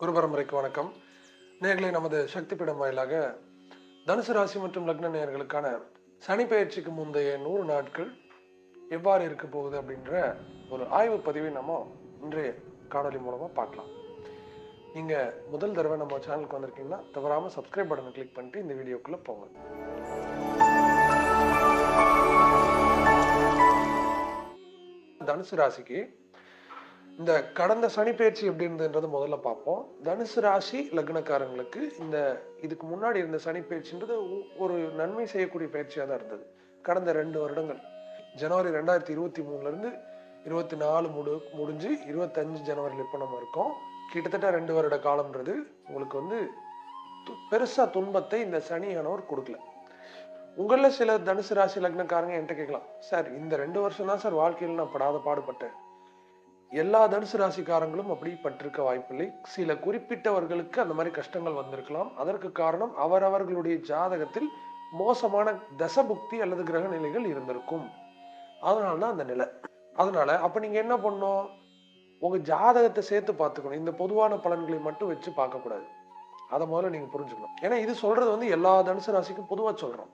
குரு பரம்பரைக்கு வணக்கம். நேர்களை நமது சக்தி பீடம் வாயிலாக தனுசு ராசி மற்றும் லக்ன நேயர்களுக்கான சனி பயிற்சிக்கு முந்தைய நூறு நாட்கள் எவ்வாறு இருக்க போகுது அப்படின்ற ஒரு ஆய்வு பதிவை நம்ம இன்றைய காணொலி மூலமா பார்க்கலாம். நீங்க முதல் தடவை நம்ம சேனலுக்கு வந்திருக்கீங்கன்னா தவறாம சப்ஸ்கிரைப் பட்டனை கிளிக் பண்ணிட்டு இந்த வீடியோக்குள்ள போங்க. தனுசு ராசிக்கு இந்த கடந்த சனி பயிற்சி எப்படி இருந்ததுன்றது முதல்ல பார்ப்போம். தனுசு ராசி லக்னக்காரங்களுக்கு இந்த இதுக்கு முன்னாடி இருந்த சனி பயிற்சின்றது ஒரு நன்மை செய்யக்கூடிய பயிற்சியாக தான் இருந்தது. கடந்த ரெண்டு வருடங்கள். ஜனவரி ரெண்டாயிரத்தி இருபத்தி மூணுலேருந்து இருபத்தி நாலு முடி முடிஞ்சு இருபத்தஞ்சு ஜனவரியில் இப்போ நம்ம இருக்கோம். கிட்டத்தட்ட ரெண்டு வருட காலம்ன்றது உங்களுக்கு வந்து து- துன்பத்தை இந்த சனியானவர் கொடுக்கல. உங்களில் சில தனுசு ராசி லக்னக்காரங்க என்கிட்ட கேட்கலாம். சார் இந்த ரெண்டு வருஷம் தான் சார் வாழ்க்கையில் நான் படாத பாடுபட்டேன். எல்லா தனுசு ராசிக்காரங்களும் அப்படி பட்டிருக்க வாய்ப்பில்லை. சில குறிப்பிட்டவர்களுக்கு அந்த மாதிரி கஷ்டங்கள் வந்திருக்கலாம். அதற்கு காரணம் அவரவர்களுடைய ஜாதகத்தில் மோசமான தசபுக்தி அல்லது கிரக நிலைகள் இருந்திருக்கும். அதனால தான் அந்த நிலை. அதனால அப்ப நீங்க என்ன பண்ணணும்? உங்க ஜாதகத்தை சேர்த்து பார்த்துக்கணும். இந்த பொதுவான பலன்களை மட்டும் வச்சு பார்க்கக்கூடாது. அதை முதல்ல நீங்க புரிஞ்சுக்கணும். ஏன்னா இது சொல்றது வந்து எல்லா தனுசு ராசிக்கும் பொதுவா சொல்றோம்.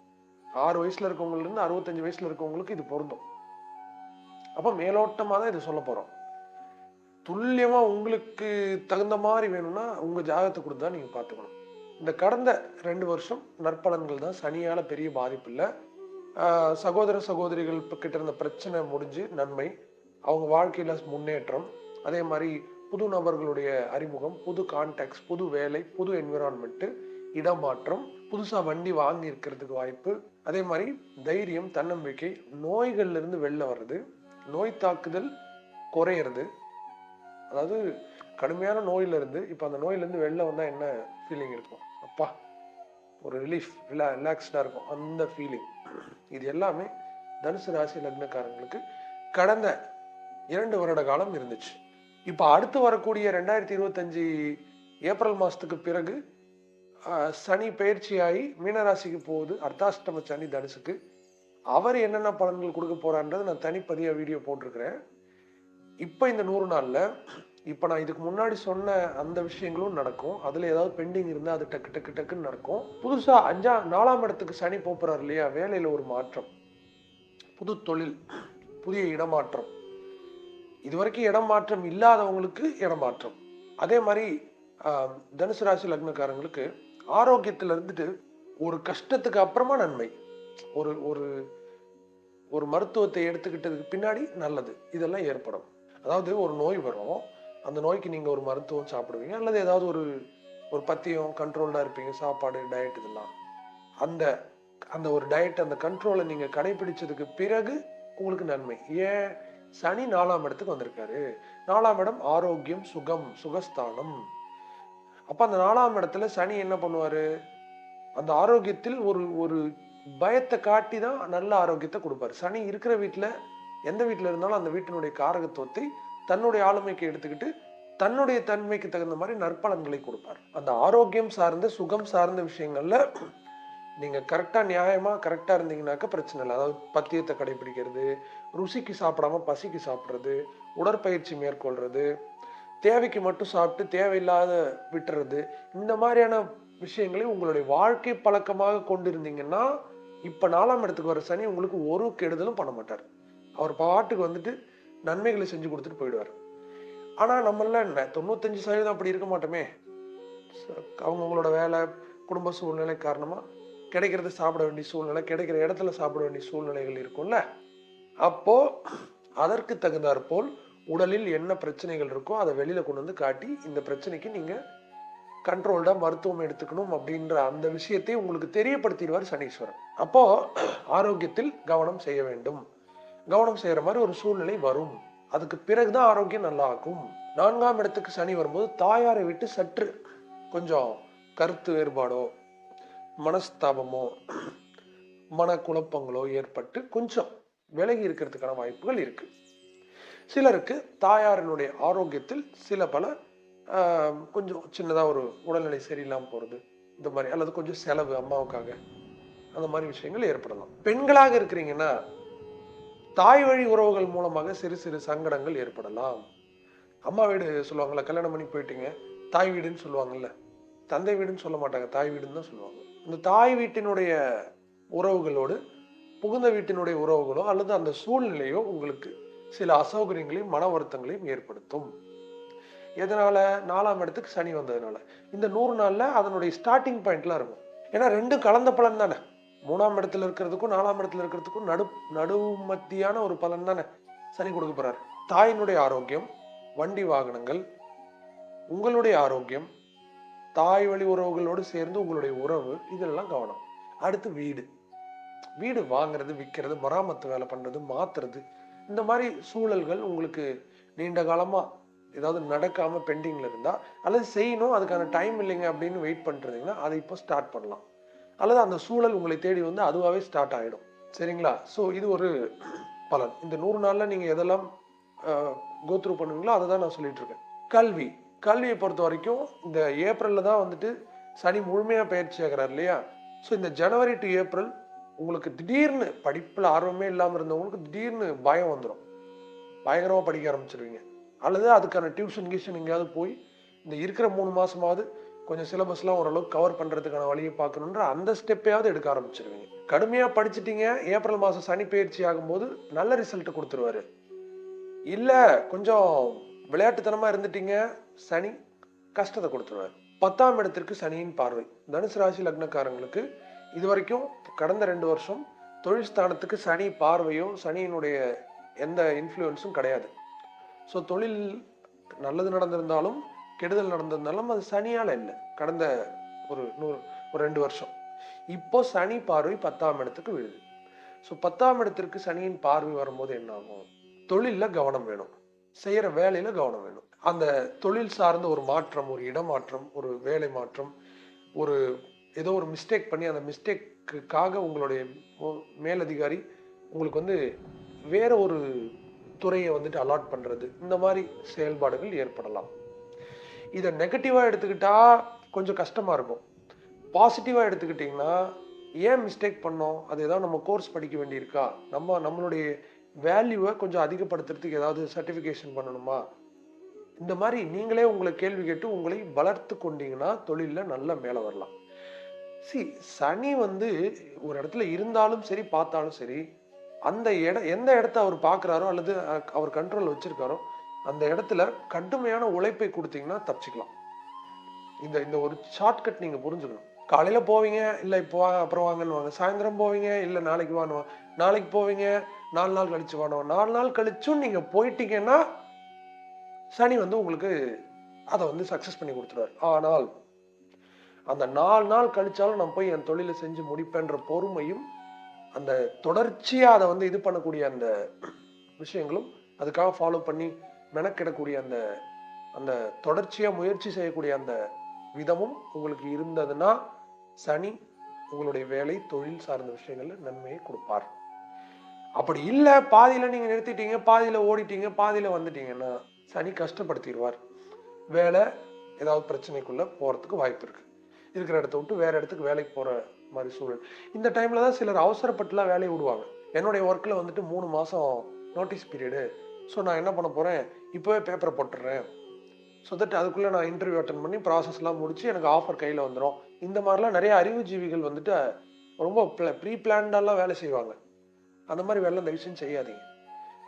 ஆறு வயசுல இருக்கவங்கலேருந்து அறுபத்தஞ்சு வயசுல இருக்கவங்களுக்கு இது பொருந்தும். அப்ப மேலோட்டமாக தான் இது சொல்ல போறோம். துல்லியமாக உங்களுக்கு தகுந்த மாதிரி வேணும்னா உங்கள் ஜாதகத்தை கொடுத்து தான் பார்த்துக்கணும். இந்த கடந்த ரெண்டு வருஷம் நற்பலன்கள் தான் சனியால் பெரிய பாதிப்பு இல்லை. சகோதர சகோதரிகள் இப்ப கிட்ட இருந்த பிரச்சனை முடிஞ்சு நன்மை. அவங்க வாழ்க்கையில் முன்னேற்றம். அதே மாதிரி புது நபர்களுடைய அறிமுகம் புது கான்டாக்ட்ஸ் புது வேலை புது என்விரான்மெண்ட்டு இடமாற்றம் புதுசாக வண்டி வாங்கி இருக்கிறதுக்கு வாய்ப்பு. அதே மாதிரி தைரியம் தன்னம்பிக்கை நோய்கள்லேருந்து வெளில வர்றது நோய் தாக்குதல் குறையிறது. அதாவது கடுமையான நோயிலிருந்து இப்போ அந்த நோயிலேருந்து வெளில வந்தால் என்ன ஃபீலிங் இருக்கும்? அப்பா ஒரு ரிலீஃப் ரிலா ரிலாக்ஸ்டாக இருக்கும். அந்த ஃபீலிங் இது எல்லாமே தனுசு ராசி லக்னக்காரங்களுக்கு கடந்த இரண்டு வருட காலம் இருந்துச்சு. இப்போ அடுத்து வரக்கூடிய ரெண்டாயிரத்தி இருபத்தஞ்சு ஏப்ரல் மாதத்துக்கு பிறகு சனி பயிற்சியாகி மீனராசிக்கு போகுது. அர்த்தாஷ்டம சனி தனுசுக்கு. அவர் என்னென்ன பலன்கள் கொடுக்க போகிறான்றது நான் தனிப்பதியாக வீடியோ போட்டிருக்கிறேன். இப்போ இந்த நூறு நாளில் இப்போ நான் இதுக்கு முன்னாடி சொன்ன அந்த விஷயங்களும் நடக்கும். அதில் ஏதாவது பெண்டிங் இருந்தால் அது டக்கு டக்கு டக்குன்னு நடக்கும். புதுசாக அஞ்சா நாலாம் இடத்துக்கு சனி போப்புறாரு இல்லையா? வேலையில் ஒரு மாற்றம். புது தொழில் புதிய இடமாற்றம். இதுவரைக்கும் இடம் மாற்றம் இல்லாதவங்களுக்கு இடமாற்றம் அதே மாதிரி தனுசு ராசி லக்னக்காரங்களுக்கு ஆரோக்கியத்தில் இருந்துட்டு ஒரு கஷ்டத்துக்கு அப்புறமா நன்மை. ஒரு ஒரு ஒரு மருத்துவத்தை எடுத்துக்கிட்டதுக்கு பின்னாடி நல்லது. இதெல்லாம் ஏற்படும். அதாவது ஒரு நோய் வரும். அந்த நோய்க்கு நீங்கள் ஒரு மருத்துவம் சாப்பிடுவீங்க. அல்லது ஏதாவது ஒரு ஒரு பத்தியம் கண்ட்ரோல்டாக இருப்பீங்க. சாப்பாடு டயட் இதெல்லாம். அந்த அந்த ஒரு டயட் அந்த கண்ட்ரோலை நீங்கள் கடைபிடிச்சதுக்கு பிறகு உங்களுக்கு நன்மை. ஏன்? சனி நாலாம் இடத்துக்கு வந்திருக்காரு. நாலாம் இடம் ஆரோக்கியம் சுகம் சுகஸ்தானம். அப்போ அந்த நாலாம் இடத்துல சனி என்ன பண்ணுவாரு? அந்த ஆரோக்கியத்தில் ஒரு ஒரு பயத்தை காட்டி தான் நல்ல ஆரோக்கியத்தை கொடுப்பாரு. சனி இருக்கிற வீட்டில் எந்த வீட்டில் இருந்தாலும் அந்த வீட்டினுடைய காரகத்துவத்தை தன்னுடைய ஆளுமைக்கு எடுத்துக்கிட்டு தன்னுடைய தன்மைக்கு தகுந்த மாதிரி நற்பலன்களை கொடுப்பார். அந்த ஆரோக்கியம் சார்ந்த சுகம் சார்ந்த விஷயங்கள்ல நீங்கள் கரெக்டாக நியாயமாக கரெக்டாக இருந்தீங்கனாக்கா பிரச்சனை இல்லை. அதாவது பத்தியத்தை கடைபிடிக்கிறது ருசிக்கு சாப்பிடாம பசிக்கு சாப்பிட்றது உடற்பயிற்சி மேற்கொள்கிறது தேவைக்கு மட்டும் சாப்பிட்டு தேவையில்லாத விட்டுறது இந்த மாதிரியான விஷயங்களை உங்களுடைய வாழ்க்கை பழக்கமாக கொண்டிருந்தீங்கன்னா இப்போ நாலாம் இடத்துக்கு வர சனி உங்களுக்கு ஒரு கெடுதலும் பண்ண மாட்டார். அவர் பாட்டுக்கு வந்துட்டு நன்மைகளை செஞ்சு கொடுத்துட்டு போயிடுவார். ஆனால் நம்மள என்ன தொண்ணூத்தஞ்சு சதவீதம் அப்படி இருக்க மாட்டோமே. அவங்கவுங்களோட வேலை குடும்ப சூழ்நிலை காரணமாக கிடைக்கிறத சாப்பிட வேண்டிய சூழ்நிலை கிடைக்கிற இடத்துல சாப்பிட வேண்டிய சூழ்நிலைகள் இருக்கும்ல? அப்போ அதற்கு தகுந்தாற்போல் உடலில் என்ன பிரச்சனைகள் இருக்கோ அதை வெளியில் கொண்டு வந்து காட்டி இந்த பிரச்சனைக்கு நீங்கள் கண்ட்ரோல்டாக மருத்துவம் எடுத்துக்கணும் அப்படின்ற அந்த விஷயத்தை உங்களுக்கு தெரியப்படுத்திடுவார் சனீஸ்வரன். அப்போ ஆரோக்கியத்தில் கவனம் செய்ய வேண்டும். கவனம் செய்யற மாதிரி ஒரு சூழ்நிலை வரும். அதுக்கு பிறகுதான் ஆரோக்கியம் நல்லா ஆகும் நான்காம் இடத்துக்கு சனி வரும்போது தாயாரை விட்டு சற்று கொஞ்சம் கருத்து வேறுபாடோ மனஸ்தாபமோ மனக்குழப்பங்களோ ஏற்பட்டு கொஞ்சம் விலகி இருக்கிறதுக்கான வாய்ப்புகள் இருக்கு. சிலருக்கு தாயாரினுடைய ஆரோக்கியத்தில் சில பல கொஞ்சம் சின்னதாக ஒரு உடல்நிலை சரியில்லாமல் போகிறது இந்த மாதிரி அல்லது கொஞ்சம் செலவு அம்மாவுக்காக அந்த மாதிரி விஷயங்கள் ஏற்படலாம். பெண்களாக இருக்கிறீங்கன்னா தாய் வழி உறவுகள் மூலமாக சிறு சிறு சங்கடங்கள் ஏற்படலாம். அம்மா வீடு சொல்லுவாங்கள்ல கல்யாணம் பண்ணி போயிட்டீங்க தாய் வீடுன்னு சொல்லுவாங்கல்ல தந்தை வீடுன்னு சொல்ல மாட்டாங்க தாய் வீடுன்னு தான் சொல்லுவாங்க. இந்த தாய் வீட்டினுடைய உறவுகளோடு புகுந்த வீட்டினுடைய உறவுகளோ அல்லது அந்த சூழ்நிலையோ உங்களுக்கு சில அசௌகரியங்களையும் மன வருத்தங்களையும் ஏற்படுத்தும். எதனால? நாலாம் இடத்துக்கு சனி வந்ததுனால. இந்த நூறு நாளில் அதனுடைய ஸ்டார்டிங் பாயிண்ட்லாம் இருக்கும். ஏன்னா ரெண்டும் கலந்த பலன் தானே. மூணாம் இடத்துல இருக்கிறதுக்கும் நாலாம் இடத்துல இருக்கிறதுக்கும் நடு நடுமத்தியான ஒரு பலன் தானே? சனி கொடுக்க போறார். தாயினுடைய ஆரோக்கியம் வண்டி வாகனங்கள் உங்களுடைய ஆரோக்கியம் தாய் வழி உறவுகளோடு சேர்ந்து உங்களுடைய உறவு இதெல்லாம் கவனம். அடுத்து வீடு. வீடு வாங்குறது விற்கிறது மராமத்து வேலை பண்ணுறது மாத்துறது இந்த மாதிரி சூழல்கள் உங்களுக்கு நீண்ட காலமாக ஏதாவது நடக்காமல் பெண்டிங்கில் இருந்தால் அல்லது செய்யணும் அதுக்கான டைம் இல்லைங்க அப்படின்னு வெயிட் பண்ணுறதுங்கன்னா அதை இப்போ ஸ்டார்ட் பண்ணலாம். அல்லது அந்த சூழல் உங்களை தேடி வந்து அதுவாகவே ஸ்டார்ட் ஆகிடும் சரிங்களா? ஸோ இது ஒரு பலன். இந்த நூறு நாளில் நீங்கள் எதெல்லாம் கோத்ரூ பண்ணுவீங்களோ அதை தான் நான் சொல்லிட்டு இருக்கேன். கல்வி. கல்வியை பொறுத்த வரைக்கும் இந்த ஏப்ரலில் தான் வந்துட்டு சனி முழுமையாக பயிற்சி ஆகிறார் இல்லையா? ஸோ இந்த ஜனவரி டு ஏப்ரல் உங்களுக்கு திடீர்னு படிப்பில் ஆர்வமே இல்லாமல் இருந்தவங்களுக்கு திடீர்னு பயம் வந்துடும் பயங்கரமாக படிக்க ஆரம்பிச்சிருவீங்க. அல்லது அதுக்கான டியூஷன் கியூஷன் எங்கேயாவது போய் இந்த இருக்கிற மூணு மாதமாவது கொஞ்சம் சிலபஸ்லாம் ஓரளவுக்கு கவர் பண்ணுறதுக்கான வழியை பார்க்கணுன்ற அந்த ஸ்டெப்பையாவது எடுக்க ஆரம்பிச்சிருவீங்க. கடுமையாக படிச்சிட்டிங்க ஏப்ரல் மாதம் சனி பயிற்சி ஆகும்போது நல்ல ரிசல்ட் கொடுத்துருவாரு. இல்லை கொஞ்சம் விளையாட்டுத்தனமாக இருந்துட்டீங்க சனி கஷ்டத்தை கொடுத்துருவாரு. பத்தாம் இடத்திற்கு சனியின் பார்வை. தனுசு ராசி லக்னக்காரங்களுக்கு இது வரைக்கும் கடந்த ரெண்டு வருஷம் தொழில் ஸ்தானத்துக்கு சனி பார்வையோ சனியினுடைய எந்த இன்ஃப்ளூயன்ஸும் கிடையாது. ஸோ தொழில் நல்லது நடந்திருந்தாலும் கெடுதல் நடந்திருந்தாலும் அது சனியால் இல்லை. கடந்த ஒரு நூறு ஒரு ரெண்டு வருஷம். இப்போ சனி பார்வை பத்தாம் இடத்துக்கு விழுது. ஸோ பத்தாம் இடத்திற்கு சனியின் பார்வை வரும்போது என்ன ஆகும் தொழிலில் கவனம் வேணும். செய்கிற வேலையில் கவனம் வேணும். அந்த தொழில் சார்ந்த ஒரு மாற்றம் ஒரு இடமாற்றம் ஒரு வேலை மாற்றம் ஒரு ஏதோ ஒரு மிஸ்டேக் பண்ணி அந்த மிஸ்டேக்குக்காக உங்களுடைய மேலதிகாரி உங்களுக்கு வந்து வேற ஒரு துறையை வந்துட்டு அலாட் பண்ணுறது இந்த மாதிரி செயல்பாடுகள் ஏற்படலாம். இதை நெகட்டிவாக எடுத்துக்கிட்டால் கொஞ்சம் கஷ்டமாக இருக்கும். பாசிட்டிவாக எடுத்துக்கிட்டிங்கன்னா ஏன் மிஸ்டேக் பண்ணோம்? அது ஏதாவது நம்ம கோர்ஸ் படிக்க வேண்டியிருக்கா? நம்ம நம்மளுடைய வேல்யூவை கொஞ்சம் அதிகப்படுத்துறதுக்கு ஏதாவது சர்டிஃபிகேஷன் பண்ணணுமா? இந்த மாதிரி நீங்களே உங்களை கேள்வி கேட்டு உங்களை வளர்த்து கொண்டீங்கன்னா தொழிலில் நல்ல மேலே வரலாம். சி சனி வந்து ஒரு இடத்துல இருந்தாலும் சரி பார்த்தாலும் சரி அந்த இட எந்த இடத்த அவர் பார்க்குறாரோ அல்லது அவர் கண்ட்ரோல் வச்சுருக்காரோ அந்த இடத்துல கடுமையான உழைப்பை கொடுத்தீங்கன்னா தப்பிச்சுக்கலாம். இந்த இந்த ஒரு ஷார்ட்கட் நீங்க புரிஞ்சுக்கணும். காலையில போவீங்க இல்ல இப்போ வாங்க அப்புறம் வாங்கன்னு வாங்க சாயந்தரம் போவீங்க இல்ல நாளைக்கு வாங்க நாளைக்கு போவீங்க நாலு நாள் கழிச்சு வாங்க நாலு நாள் கழிச்சும் நீங்க போயிட்டீங்கன்னா சனி வந்து உங்களுக்கு அதை வந்து சக்சஸ் பண்ணி கொடுத்துருவாரு. ஆனால் அந்த நாலு நாள் கழிச்சாலும் நான் போய் என் தொழிலை செஞ்சு முடிப்பேன்ற பொறுமையும் அந்த தொடர்ச்சியா அதை வந்து இது பண்ணக்கூடிய அந்த விஷயங்களும் அதுக்காக ஃபாலோ பண்ணி மெனக்கிடக்கூடிய அந்த அந்த தொடர்ச்சியாக முயற்சி செய்யக்கூடிய அந்த விதமும் உங்களுக்கு இருந்ததுன்னா சனி உங்களுடைய வேலை தொழில் சார்ந்த விஷயங்களில் நன்மையை கொடுப்பார். அப்படி இல்லை பாதியில் நீங்கள் நிறுத்திட்டீங்க பாதியில் ஓடிட்டீங்க பாதியில் வந்துட்டீங்கன்னா சனி கஷ்டப்படுத்திடுவார். வேலை ஏதாவது பிரச்சனைக்குள்ளே போகிறதுக்கு வாய்ப்பு இருக்குது இருக்கிற இடத்த விட்டு வேற இடத்துக்கு வேலைக்கு போகிற மாதிரி சூழல். இந்த டைமில் தான் சிலர் அவசரப்பட்டுலாம் வேலையை விடுவாங்க. என்னுடைய ஒர்க்கில் வந்துட்டு மூணு மாதம் நோட்டீஸ் பீரியடு ஸோ நான் என்ன பண்ண போகிறேன் இப்போவே பேப்பரை போட்டுடுறேன். ஸோ தட் அதுக்குள்ளே நான் இன்டர்வியூ அட்டன் பண்ணி ப்ராசஸ்லாம் முடித்து எனக்கு ஆஃபர் கையில் வந்துடும் இந்த மாதிரிலாம் நிறைய அறிவுஜீவிகள் வந்துட்டு ரொம்ப ப்ரீ பிளான்டாலாம் வேலை செய்வாங்க. அந்த மாதிரி வேலை தயவு விஷயம் செய்யாதீங்க.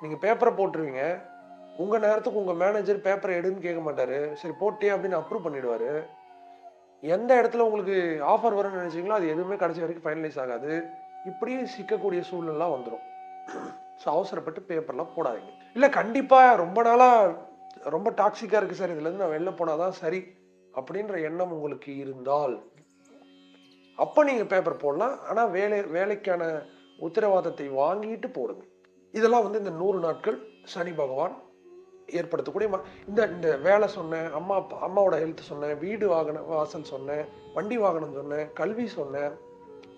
நீங்கள் பேப்பரை போட்டுருவீங்க. உங்கள் நேரத்துக்கு உங்கள் மேனேஜர் பேப்பரை எடுன்னு கேட்க மாட்டார். சரி போட்டே அப்படின்னு அப்ரூவ் பண்ணிவிடுவார் எந்த இடத்துல உங்களுக்கு ஆஃபர் வரும்னு நினச்சிங்களோ அது எதுவுமே கடைசி வரைக்கும் ஃபைனலைஸ் ஆகாது. இப்படியும் சிக்கக்கூடிய சூழ்நிலாம் வந்துடும் ஸோ அவசரப்பட்டு பேப்பர்லாம் போடாதீங்க. இல்லை கண்டிப்பாக ரொம்ப நாளாக ரொம்ப டாக்ஸிக்காக இருக்குது சார் இதுலேருந்து நான் வெளில போனாதான் சரி அப்படின்ற எண்ணம் உங்களுக்கு இருந்தால் அப்போ நீங்கள் பேப்பர் போடலாம். ஆனால் வேலை வேலைக்கான உத்தரவாதத்தை வாங்கிட்டு போடுங்க. இதெல்லாம் வந்து இந்த நூறு நாட்கள் சனி பகவான் ஏற்படுத்தக்கூடிய இந்த இந்த வேலை சொன்னேன் அம்மா அப்பா அம்மாவோட ஹெல்த் சொன்னேன் வீடு வாகன வாசல் சொன்னேன் வண்டி வாகனம் சொன்னேன் கல்வி சொன்னேன்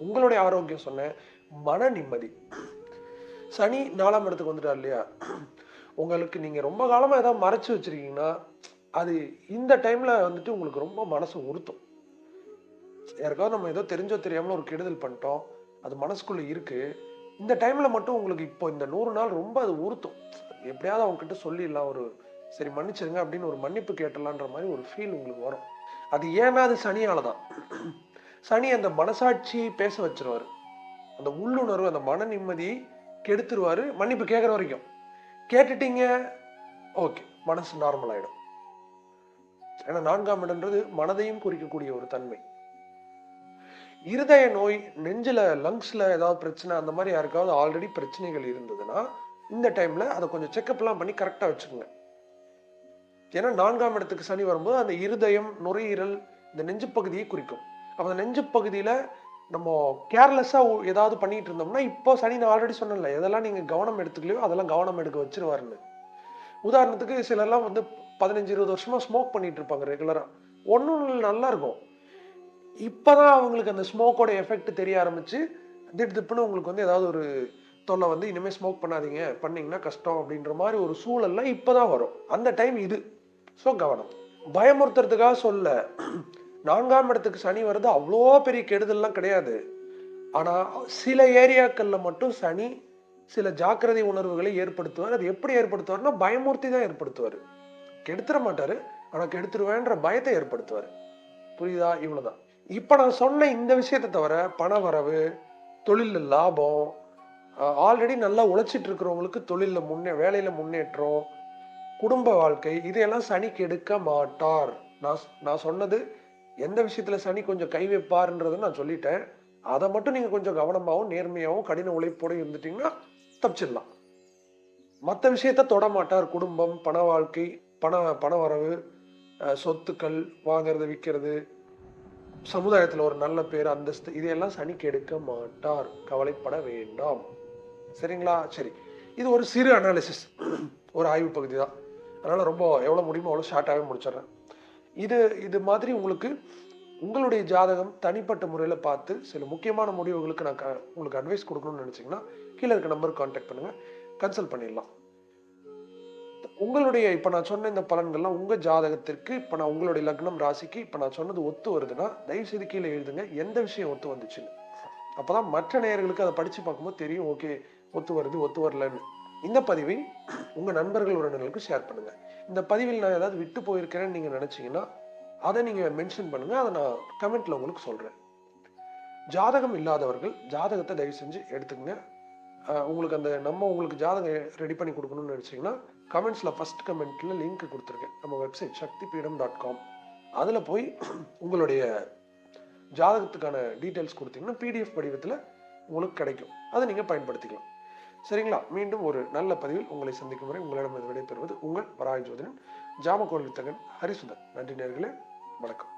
உங்களுடைய ஆரோக்கியம் சொன்னேன் மன நிம்மதி. சனி நாலாம் இடத்துக்கு வந்துட்டார் இல்லையா? உங்களுக்கு நீங்கள் ரொம்ப காலமாக ஏதாவது மறைச்சு வச்சிருக்கீங்கன்னா அது இந்த டைமில் வந்துட்டு உங்களுக்கு ரொம்ப மனசு உறுத்தும். யாருக்காவது நம்ம ஏதோ தெரிஞ்சோ தெரியாமல் ஒரு கெடுதல் பண்ணிட்டோம் அது மனசுக்குள்ளே இருக்குது இந்த டைமில் மட்டும் உங்களுக்கு இப்போ இந்த நூறு நாள் ரொம்ப அது உறுத்தும். எப்படியாவது அவங்க கிட்ட சொல்லிடலாம் ஒரு சரி மன்னிச்சிருங்க அப்படின்னு ஒரு மன்னிப்பு கேட்டலான்ற மாதிரி ஒரு ஃபீல் உங்களுக்கு வரும். அது ஏன்னா அது சனியால தான் சனி அந்த மனசாட்சியை பேச வச்சிருவாரு. அந்த உள்ளுணர்வு அந்த மன நிம்மதி கெடுத்துருவார் மன்னிப்பு கேட்குற வரைக்கும். கேட்டுட்டீங்க ஓகே மனசு நார்மல் ஆகிடும் ஏன்னா நான்காம் இடம்ன்றது மனதையும் குறிக்கக்கூடிய ஒரு தன்மை. இருதய நோய் நெஞ்சில் லங்ஸில் ஏதாவது பிரச்சனை அந்த மாதிரி யாருக்காவது ஆல்ரெடி பிரச்சனைகள் இருந்ததுன்னா இந்த டைமில் அதை கொஞ்சம் செக்கப்லாம் பண்ணி கரெக்டாக வச்சுக்கோங்க. ஏன்னா நான்காம் இடத்துக்கு சனி வரும்போது அந்த இருதயம் நுரையீரல் இந்த நெஞ்சு பகுதியை குறிக்கும். அப்போ அந்த நெஞ்சு பகுதியில் நம்ம கேர்லெஸ்ஸாக ஏதாவது பண்ணிட்டு இருந்தோம்னா இப்போ சனி நான் ஆல்ரெடி சொன்னல எதெல்லாம் நீங்கள் கவனம் எடுத்துக்கலையோ அதெல்லாம் கவனம் எடுக்க வச்சிருவாருன்னு. உதாரணத்துக்கு சிலர்லாம் வந்து பதினஞ்சு இருபது வருஷமாக ஸ்மோக் பண்ணிட்டு இருப்பாங்க ரெகுலராக ஒன்றும் நல்லா இருக்கும். இப்போ தான் அவங்களுக்கு அந்த ஸ்மோக்கோட எஃபெக்ட் தெரிய ஆரம்பிச்சு திட் திப்புன்னு உங்களுக்கு வந்து ஏதாவது ஒரு தொல்லை வந்து இனிமேல் ஸ்மோக் பண்ணாதீங்க பண்ணிங்கன்னா கஷ்டம் அப்படின்ற மாதிரி ஒரு சூழல்லாம் இப்பதான் வரும். அந்த டைம் இது. ஸோ கவனம். பயமுறுத்துறதுக்காக சொல்ல நான்காம் இடத்துக்கு சனி வருது அவ்வளோ பெரிய கெடுதல்லாம் கிடையாது. ஆனால் சில ஏரியாக்களில் மட்டும் சனி சில ஜாக்கிரதை உணர்வுகளை ஏற்படுத்துவார். அது எப்படி ஏற்படுத்துவார்னா பயமூர்த்தி தான் ஏற்படுத்துவார். கெடுத்துட மாட்டார். ஆனால் கெடுத்துருவேன்ற பயத்தை ஏற்படுத்துவார். புரியுதா? இவ்வளோதான் இப்போ நான் சொன்ன இந்த விஷயத்தை தவிர பண வரவு தொழிலில் லாபம் ஆல்ரெடி நல்லா உழைச்சிட்டு இருக்கிறவங்களுக்கு தொழிலில் முன்னே வேலையில் முன்னேற்றம் குடும்ப வாழ்க்கை இதையெல்லாம் சனி கெடுக்க மாட்டார். நான் நான் சொன்னது எந்த விஷயத்துல சனி கொஞ்சம் கை வைப்பாருன்றதை நான் சொல்லிட்டேன். அதை மட்டும் நீங்க கொஞ்சம் கவனமாகவும் நேர்மையாகவும் கடின உழைப்போட இருந்துட்டீங்கன்னா தப்பிச்சிடலாம். மற்ற விஷயத்த தொட மாட்டார். குடும்பம் பண வாழ்க்கை பண பண வரவு சொத்துக்கள் வாங்குறது விற்கிறது சமுதாயத்தில் ஒரு நல்ல பேர் அந்தஸ்து இதையெல்லாம் சனிக்கு எடுக்க மாட்டார். கவலைப்பட வேண்டாம். சரிங்களா? சரி. இது ஒரு சிறு அனாலிசிஸ் ஒரு ஆய்வு பகுதி தான். அதனால் ரொம்ப எவ்வளோ முடியுமோ அவ்வளோ ஷார்ட்டாகவே முடிச்சிடுறேன். இது இது மாதிரி உங்களுக்கு உங்களுடைய ஜாதகம் தனிப்பட்ட முறையில் பார்த்து சில முக்கியமான முடிவுகளுக்கு நான் க- உங்களுக்கு அட்வைஸ் கொடுக்கணும்னு நினச்சிங்கன்னா கீழே இருக்க நம்பருக்கு காண்டாக்ட் பண்ணுங்கள் கன்சல்ட் பண்ணிடலாம். உங்களுடைய இப்போ நான் சொன்ன இந்த பலன்கள்லாம் உங்கள் ஜாதகத்திற்கு இப்போ நான் உங்களுடைய லக்னம் ராசிக்கு இப்போ நான் சொன்னது ஒத்து வருதுன்னா தயவு செய்து கீழே எழுதுங்க. எந்த விஷயம் ஒத்து வந்துச்சுன்னு. அப்போ தான் மற்ற நேயர்களுக்கு அதை படித்து பார்க்கும்போது தெரியும் ஓகே ஒத்து வருது ஒத்து வரலன்னு. இந்த பதிவை உங்கள் நண்பர்கள் உறவினர்களுக்கு ஷேர் பண்ணுங்கள் இந்த பதிவில் நான் ஏதாவது விட்டு போயிருக்கிறேன்னு நீங்கள் நினச்சிங்கன்னா அதை நீங்கள் மென்ஷன் பண்ணுங்கள் அதை நான் கமெண்ட்டில் உங்களுக்கு சொல்கிறேன் ஜாதகம் இல்லாதவர்கள் ஜாதகத்தை தயவு செஞ்சு எடுத்துக்கங்க. உங்களுக்கு அந்த நம்ம உங்களுக்கு ஜாதகம் ரெடி பண்ணி கொடுக்கணும்னு நினச்சிங்கன்னா கமெண்ட்ஸில் ஃபர்ஸ்ட் கமெண்ட்டில் லிங்க் கொடுத்துருக்கேன் நம்ம வெப்சைட் சக்தி பீடம் டாட் காம் அதில் போய் உங்களுடைய ஜாதகத்துக்கான டீட்டெயில்ஸ் கொடுத்தீங்கன்னா பிடிஎஃப் படிவத்தில் உங்களுக்கு கிடைக்கும். அதை நீங்கள் பயன்படுத்திக்கலாம். சரிங்களா? மீண்டும் ஒரு நல்ல பதிவில் உங்களை சந்திக்கும் வரை உங்களிடம் விடைபெறுவது உங்கள் வராய் ஜோதிடன் ஜாமகோல் வித்தகன் ஹரிசுதன் நன்றி நேர்களே. வணக்கம்.